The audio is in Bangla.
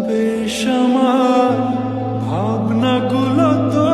বেশমা আমার ভাবনাগুলো তো